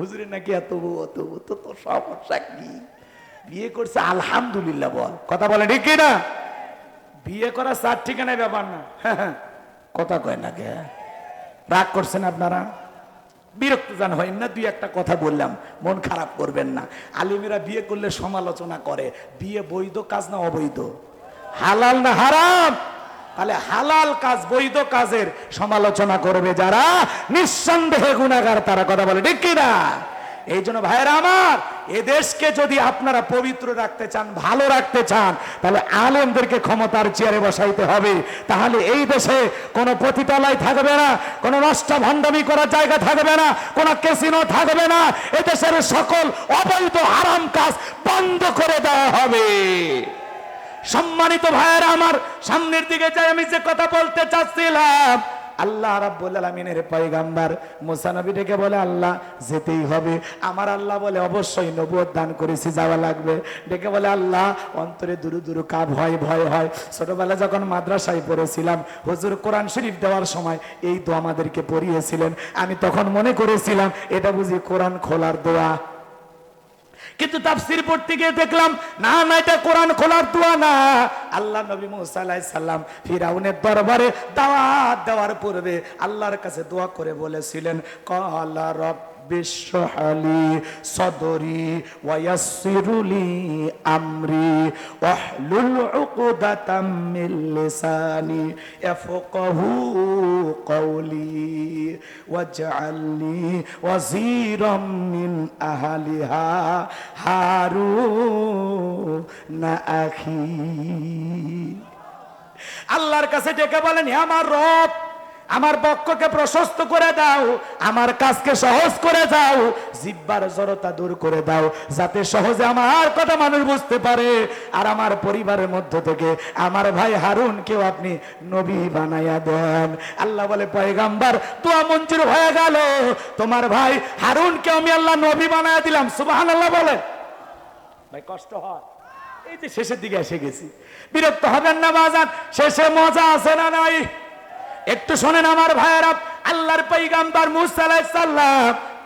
হুজুরের নাকি এত বউ অত বউ তো তোর সমস্যা কি? বিয়ে করছে আলহামদুলিল্লাহ বল। কথা বলে ঠিক না বিয়ে করা চার ঠিকানায় ব্যাপার না। কথা কয় না কে? রাগ করছেন আপনারা? বিরক্ত জান হয় না দুই একটা কথা বললাম মন খারাপ করবেন না। আলিমেরা বিয়ে করলে সমালোচনা করে বিয়ে বৈধ কাজ না অবৈধ? হালাল না হারাম? তাহলে হালাল কাজ, বৈধ কাজের সমালোচনা করবে যারা। নিঃসন্দেহে গুণাগার তারা কথা বলে, ঠিক কিনা? এই জন্য ভাইয়েরা আমার, এ দেশকে যদি আপনারা পবিত্র রাখতে চান, ভালো রাখতে চান, তাহলে আলেমদেরকে ক্ষমতার চেয়ারে বসাইতে হবে। তাহলে এই দেশে কোনো পতিতালয় থাকবে না, কোনো নষ্ট ভণ্ডামি করার জায়গা থাকবে না, কোনো ক্যাসিনো থাকবে না। এ দেশের সকল অবৈধ হারাম কাজ বন্ধ করে দেওয়া হবে। সম্মানিত ভাইয়েরা আমার সামনের দিকে যাই, আমি যে কথা বলতে চাচ্ছিলাম, আল্লাহ রাব্বুল আলামিনের পয়গাম্বার মুসা নবী ডেকে বলে, আল্লাহ, যেতেই হবে। আমার আল্লাহ বলে, অবশ্যই নবুয়ত দান করেছি, যাওয়া লাগবে। ডেকে বলে, আল্লাহ, অন্তরে দুরু দুরু কা ভয় ভয় হয়। ছোটবেলা যখন মাদ্রাসায় পড়েছিলাম, হুজুর কোরআন শরীফ দেওয়ার সময় এই দোয়া আমাদেরকে পড়িয়েছিলেন। আমি তখন মনে করেছিলাম, এটা বুঝি কোরআন খোলার দোয়া। কিন্তু তাফসির পড়তে গিয়ে দেখলাম, না না, এটা কোরআন খোলার দোয়া না। আল্লাহ নবী মুসা সালাম ফিরাউনের দরবারে দাওয়াত দেওয়ার পূর্বে আল্লাহর কাছে দোয়া করে বলেছিলেন, কলা রব বিশ্বহালি সদরি ওয়াসিরুলি আমরি ওয়াহলুল উকদাতাম মিন লিসানি ইয়াফকাহু কওলি ওয়াজআলনি ওয়াজিরাম মিন আহলিহা হারুন আখি। আল্লাহর কাছে ডেকে বলেন, হে আমার রব আমার বক্ষকে প্রশস্ত করে দাও, আমার কাজকে সহজ করে দাও, জিব্বার জড়তা দূর করে দাও, যাতে সহজে আমার কথা মানুষ বুঝতে পারে। আর আমার পরিবারের মধ্য থেকে আমার ভাই হারুন কেউ আপনি নবী বানাইয়া দেন। আল্লাহ বলে, পয়গাম্বার, তোয়া মঞ্জুর হয়ে গেল। তোমার ভাই হারুনকে আমি আল্লাহ নবী বানাইয়া দিলাম। সুবাহান আল্লাহ বলে। ভাই, কষ্ট হয়। এই যে শেষের দিকে এসে গেছি। বিরক্ত হবেন না, বাজান। শেষে মজা আছে না নাই? একটু শোনেন আমার ভাইয়েরা, আল্লাহর পৈগাম্বার মুসা আলাইহিস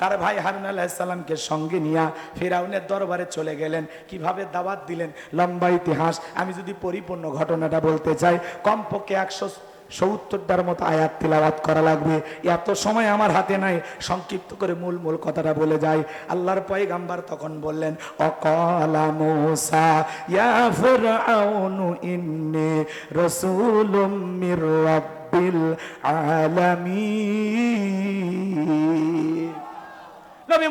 তার ভাই হারুন আলাইহিস সালামকে সঙ্গে নিয়ে ফেরাউনের দরবারে চলে গেলেন। কীভাবে দাওয়াত দিলেন? লম্বা ইতিহাস। আমি যদি পরিপূর্ণ ঘটনাটা বলতে চাই, কমপক্ষে একশো সত্তরটার মতো আয়াত তিলাওয়াত করা লাগবে। এত সময় আমার হাতে নাই। সংক্ষিপ্ত করে মূল মূল কথাটা বলে যাই। আল্লাহর পয়গাম্বার তখন বললেন, অকলা মুসা, ইয়া ফিরআউনু ইন্নী রাসূলুম মির রাব্বিল আলামিন। নবী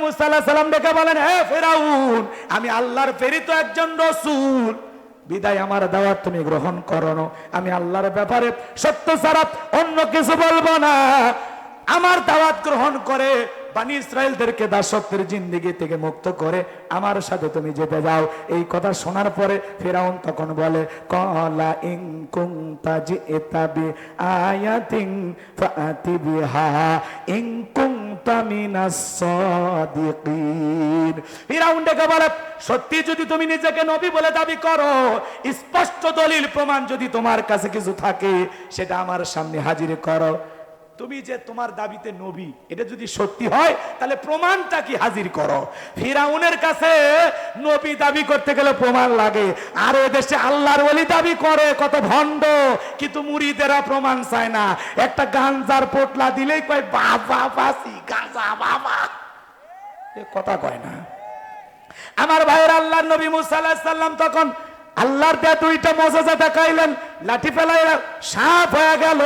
বলেন, হে ফেরাউন, আমি আল্লাহর প্রেরিত একজন রসুল। বিদায় আমার দাওয়াত তুমি গ্রহণ করো। আমি আল্লাহর ব্যাপারে সত্য ছাড়া অন্য কিছু বলব না। আমার দাওয়াত গ্রহণ করে বানি ইসরায়েলদেরকে দাসত্বের জিন্দিগি থেকে মুক্ত করে আমার সাথে তুমি যেতে যাও। এই কথা শোনার পরে ফেরাউন তখন বলে, কলা ইং কুংতা জিতা বি আয়াতিন ফাতি বিহা ইং কুংতা মিনাস সাদিকিন। ফেরাউন ডেকে বলে, সত্যি যদি তুমি নিজেকে নবী বলে দাবি করো, স্পষ্ট দলিল প্রমাণ যদি তোমার কাছে কিছু থাকে, সেটা আমার সামনে হাজির করো। তুমি যে তোমার দাবিতে নবী, এটা যদি সত্যি হয়, তাহলে প্রমাণটা কি হাজির করো? ফিরাউনের কাছে নবী দাবি করতে গেলে প্রমাণ লাগে। আর দেশে আল্লাহর ওলি দাবি করে, কত ভণ্ড। কিন্তু মুড়িদেরা প্রমাণ চায় না। একটা গাঞ্জার পোটলা দিলেই কয়, বাবা, বাসি, গাঁজা, বাবা। এ কথা কয় না। আমার ভাইয়ের আল্লাহর নবী মুসা আলাইহিস তখন আল্লাহর দেয়া দুইটা মজাজা দেখাইলেন। লাঠি ফেলাইলেন সাপ হয়ে গেল।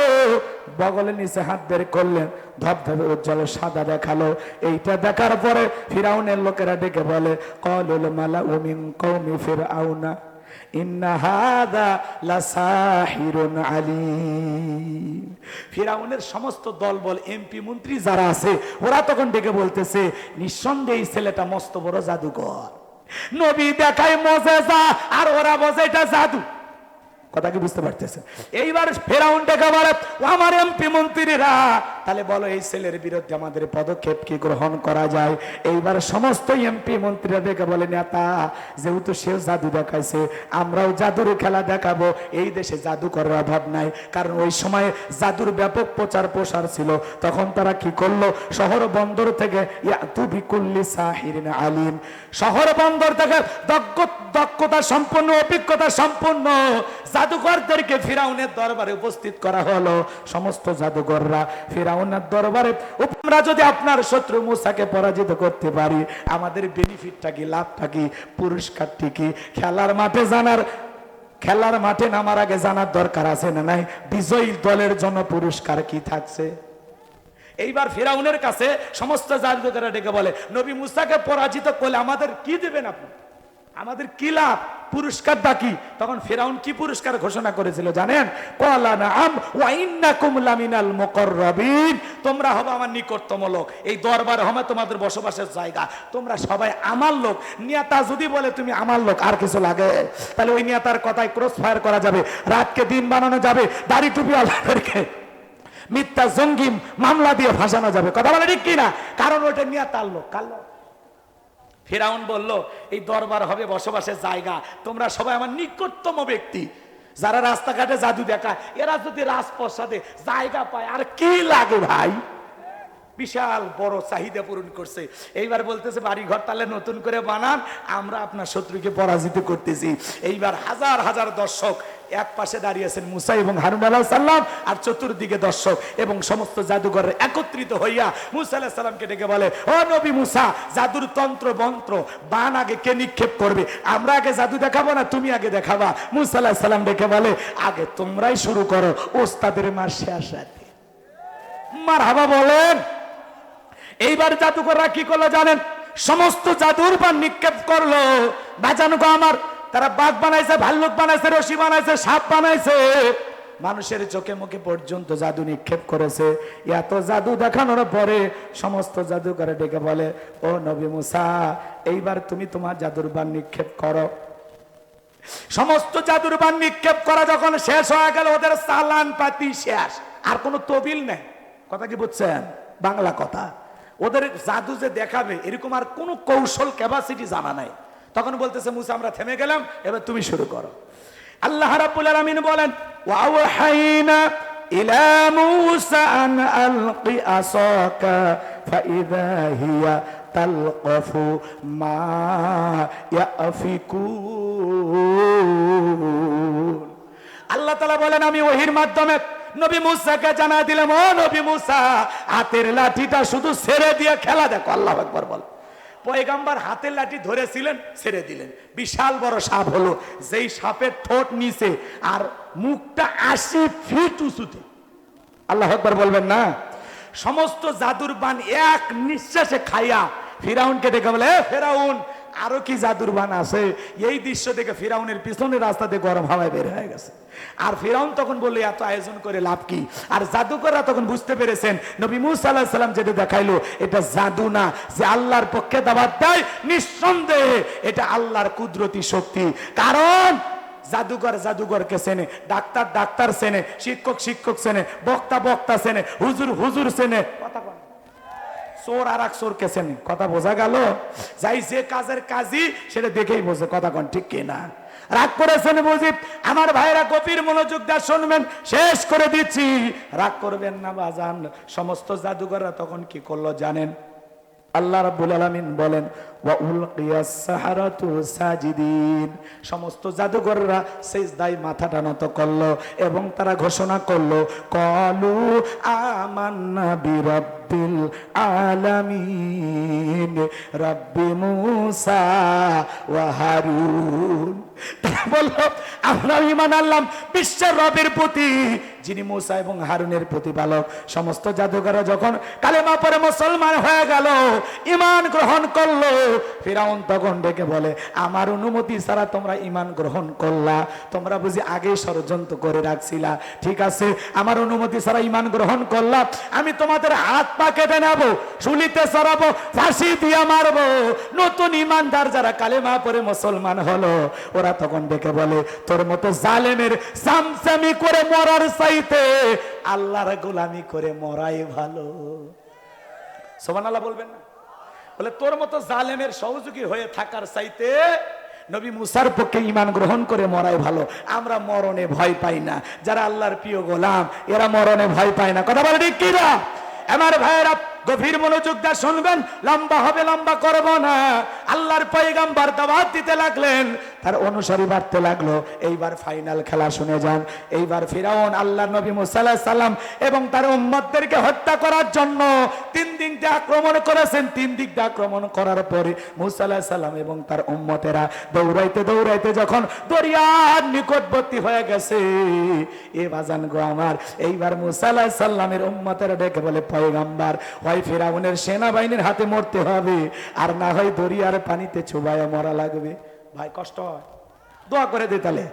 বগলের নিচে হাত বের করলেন, ধবধবে উজ্জ্বল সাদা দেখাল। এইটা দেখার পরে ফিরাউনের লোকেরা ডেকে বলে, কলুল মালা উমিন কৌমি সমস্ত দলবল, এমপি, মন্ত্রী যারা আছে, ওরা তখন ডেকে বলতেছে, নিঃসন্দেহে ছেলেটা মস্ত বড় জাদুকর। নবী দেখায় মজেজা, আর ওরা বসে এটা জাদু। কথা কি বুঝতে পারতেছে এইবার ফেরাউন ডেকে বলে আমার এমপি মন্ত্রীরা তাহলে বলো, এই ছেলের বিরুদ্ধে আমাদের পদক্ষেপ কি গ্রহণ করা যায়? এইবার সমস্ত এমপি মন্ত্রীরা দেখে বলে, নেতা, যেহেতু সেও জাদু দেখাইছে, আমরাও জাদুর খেলা দেখাবো। এই দেশে জাদু করার অভাব নাই। কারণ ওই সময় জাদুর ব্যাপক প্রচার প্রসার ছিল। তখন তারা কি করল? শহর বন্দর থেকে আলিম। শহর বন্দর থেকে দক্ষ- দক্ষতা সম্পন্ন, অভিজ্ঞতা সম্পন্ন জাদুঘরদেরকে ফিরাউনের দরবারে উপস্থিত করা হলো। সমস্ত জাদুঘররা ফিরাউনের দরবারে। আমরা যদি আপনার শত্রু মুসাকে পরাজিত করতে পারি, আমাদের বেনিফিটটা কি, লাভটা কি, পুরস্কারটি কি? খেলার মাঠে জানার খেলার মাঠে নামার আগে জানার দরকার আছে না নাই? বিজয়ী দলের জন্য পুরস্কার কি থাকছে? এইবার ফেরাউনের কাছে সমস্ত জাদুকরা ডেকে বলে, নবী মুসাকে পরাজিত করলে আমাদের কি দেবেন আপনি? আমাদের কি লাভ? পুরস্কার কি? তখন ফেরাউন কি পুরস্কার ঘোষণা করেছিল জানেন? তোমরা হবে আমার নিকটতম লোক। এই দরবার হবে তোমাদের বসবাসের জায়গা। তোমরা সবাই আমার লোক। নেতা যদি বলে তুমি আমার লোক, আর কিছু লাগে? তাহলে ওই নেতার কথায় ক্রস ফায়ার করা যাবে। রাতকে দিন বানানো যাবে। দাড়ি টুপি আল্লাহদেরকে মিথ্যা জঙ্গি মামলা দিয়ে ফাঁসানো যাবে। কথা বলে ঠিক কিনা? কারণ ওটা নিয়ে তার লোক। কার লোক? ফেরাউন বলল, এই দরবার হবে বসবাসের জায়গা। তোমরা সবাই আমার নিকটতম ব্যক্তি। যারা রাস্তাঘাটে জাদু দেখায়, এরা যদি রাজপ্রসাদে জায়গা পায়, আর কি লাগে ভাই? বিশাল বড় চাহিদা পূরণ করছে। এইবার বলতেছে বাড়ি ঘর তাহলে নতুন করে বানান, আমরা আপনার শত্রুকে পরাজিত করতেছি। এইবার হাজার হাজার দর্শক এক পাশে দাঁড়িয়েছেন মুসা এবং হারুন আলাহ সাল্লাম আর চতুর্দিকে দর্শক এবং সমস্ত জাদুঘরের একত্রিত হইয়া মুসা আলাহ সাল্লামকে ডেকে বলে, ও নবী মুসা, জাদুর তন্ত্র, মন্ত্র, বান আগে কে নিক্ষেপ করবে? আমরা আগে জাদু দেখাবো না তুমি আগে দেখাবা? মুসা আলাহ সাল্লাম ডেকে বলে, আগে তোমরাই শুরু করো, ওস্তাদের মার শেষ মার হাবা বলেন এইবার জাদুকররা কি করল জানেন? সমস্ত জাদুর বা নিক্ষেপ করল। বাঁচানো গো আমার, তারা বাঘ বানাইছে, ভাল্লুক বানাইছে, রশি বানাইছে, সাপ বানাইছে। মানুষের চোখে মুখে পর্যন্ত জাদু নিক্ষেপ করেছে। এত জাদু দেখানোর পরে সমস্ত জাদুকরে ডেকে বলে, ও নবী মুসা, এইবার তুমি তোমার জাদুর বান নিক্ষেপ করো। সমস্ত জাদুর বান নিক্ষেপ করা যখন শেষ হয়ে গেল, ওদের চালান পাতি শেষ। আর কোনো তবিল নেই। কথা কি বুঝছেন? বাংলা কথা। ওদের জাদু যে দেখাবে, এরকম আর কোনো কৌশল ক্যাপাসিটি জানা নাই। তখন বলতেছে, মুসা, আমরা থেমে গেলাম, এবার তুমি শুরু করো। আল্লাহ রাব্বুল আলামিন বলেন, ওয়াওহাইনা ইলা মুসা আন আলকি আসাকা, ফাইদা হিয়া তালকাফু মা ইয়াফিকুন। আল্লাহ তাআলা বলেন, আমি ওহির মাধ্যমে নবী মুসাকে জানা দিলাম, ও নবী মুসা, হাতের লাঠিটা শুধু ছেড়ে দিয়ে খেলা দেখো, আল্লাহ একবার বল। পয়গাম্বার হাতের লাঠি ধরেছিলেন, ছেড়ে দিলেন। বিশাল বড় সাপ হলো, যেই সাপের ঠোঁট নিচে আর মুখটা আশি ফিট উঁচুতে। আল্লাহ একবার বলবেন না? সমস্ত জাদুর বান এক নিঃশ্বাসে খাইয়া ফিরাউনকে ডেকে বলে ফেরাউন আরও কি জাদুর বান আছে? এই দৃশ্য দেখে ফিরাউনের পিছনের রাস্তাতে গরম হাওয়ায় বের হয়ে গেছে। আর ফিরাউন তখন বলল, এত আয়োজন করে লাভ কি? আর জাদুকররা তখন বুঝতে পেরেছেন, নবী মুসা আল্লাহ সাল্লাম যেটা দেখাইলো, এটা জাদু না, যে আল্লাহর পক্ষে দাবাত দেয় নিঃসন্দেহে এটা আল্লাহর কুদরতি শক্তি। কারণ জাদুঘর জাদুঘরকে চেনে, ডাক্তার ডাক্তার চেনে, শিক্ষক শিক্ষক চেনে, বক্তা বক্তা চেনে, হুজুর হুজুর চেনে। কথা। চোর আর এক চোর কেছেন কথা বোঝা গেল? যাই যে কাজের কাজই, সেটা দেখেই বোঝে, কথা কন ঠিক কিনা। রাগ করেছেন বুঝি আমার ভাইরা গভীর মনোযোগ দিয়ে শুনবেন, শেষ করে দিচ্ছি। রাগ করবেন না বাজান, সমস্ত জাদুঘররা তখন কি করল জানেন? আল্লাহ রাব্বুল আলামিন বলেন, ওয়া উলকিয়াস সাহারাতু সাজিদিন। সমস্ত জাদুকররা সেজদায় মাথাটা নত করল এবং তারা ঘোষণা করল, কলু আমান্না বিরাব্বিল আলামিন। রাব্বি মূসা ওয়া হারুন। তারা বলল, আমরা ইমান আনলাম বিশ্বের রবের প্রতি। যিনি মুসা এবং হারুনের প্রতিপালক, সমস্ত জাদুকররা যখন কালেমা পরে মুসলমান হয়ে গেল ইমান গ্রহণ করল, ফিরাউন তখন ডেকে বলে, আমার অনুমতি ছাড়া তোমরা ইমান গ্রহণ করলা। তোমরা বুঝি আগে ষড়যন্ত্র করে রাখছিলা। ঠিক আছে, আমার অনুমতি ছাড়া ইমান গ্রহণ করলা। আমি তোমাদের হাত পা কেটে নেব, শুলিতে সরাবো, ফাঁসি দিয়ে মারবো। নতুন ইমানদার যারা কালেমা পরে মুসলমান হলো, ওরা তখন ডেকে বলে, তোর মতো জালেমের সামসামি করে মরার চাই চাইতে আল্লাহর গোলামি করে মরাই ভালো। সোমান আল্লাহ বলবেন না? বলে, তোর মতো জালেমের সহযোগী হয়ে থাকার চাইতে নবী মুসার পক্ষে ইমান গ্রহণ করে মরাই ভালো। আমরা মরণে ভয় পাই না। যারা আল্লাহর প্রিয় গোলাম, এরা মরণে ভয় পায় না। কথা বলে কিনা আমার ভাইয়েরা, গভীর মনোযোগ দা শুনবেন। লম্বা হবে, লম্বা করব না। আল্লাহর পয়গাম্বার দাওয়াত দিতে লাগলেন। তার অনুসারী বাড়তে লাগল। এইবার ফাইনাল খেলা শুনে যান। এইবার ফিরাউন, আল্লাহ নবী মুসাল্লাহ সাল্লাম এবং তার উম্মতদেরকে হত্যা করার জন্য তিন দিক দিয়ে আক্রমণ করেছেন। তিন দিক দিয়ে আক্রমণ করার পরে মুসাল্লাহ সাল্লাম এবং তার উম্মতেরা দৌড়াইতে দৌড়াইতে যখন দরিয়ার নিকটবর্তী হয়ে গেছে, এ বাজান গো আমার, এইবার মুসাল্লাহ সাল্লামের উম্মতেরা ডেকে বলে, পয়গাম্বার, হয় ফেরাউনের সেনাবাহিনীর হাতে মরতে হবে, আর না হয় দরিয়ার পানিতে চুবাইয়া মরা লাগবে। ভাই, কষ্ট হয়। দোয়া করে দে তাহলে।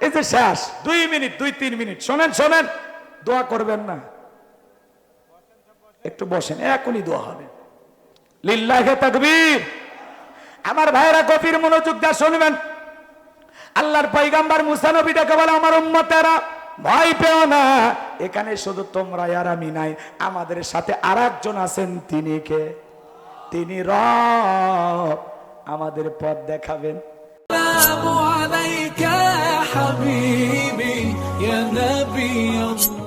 এই যে শেষ, দুই মিনিট, দুই, তিন মিনিট। শোনেন শোনেন। দোয়া করবেন না। একটু বসেন, এখনই দোয়া হবে। লিল্লাহে তাকবীর। আমার ভাইরা গভীর মনোযোগ দিয়ে শুনবেন। আল্লাহর পয়গাম্বার মুসা নবী ডেকে বলে, আমার উম্মতেরা, ভয় পেও না। এখানে শুধু তোমরা আর আমি নাই। আমাদের সাথে আর একজন আছেন তিনি কে? তিনি রব। আমাদের পথ দেখাবেন। السلام عليك يا حبيبي يا نبي الله.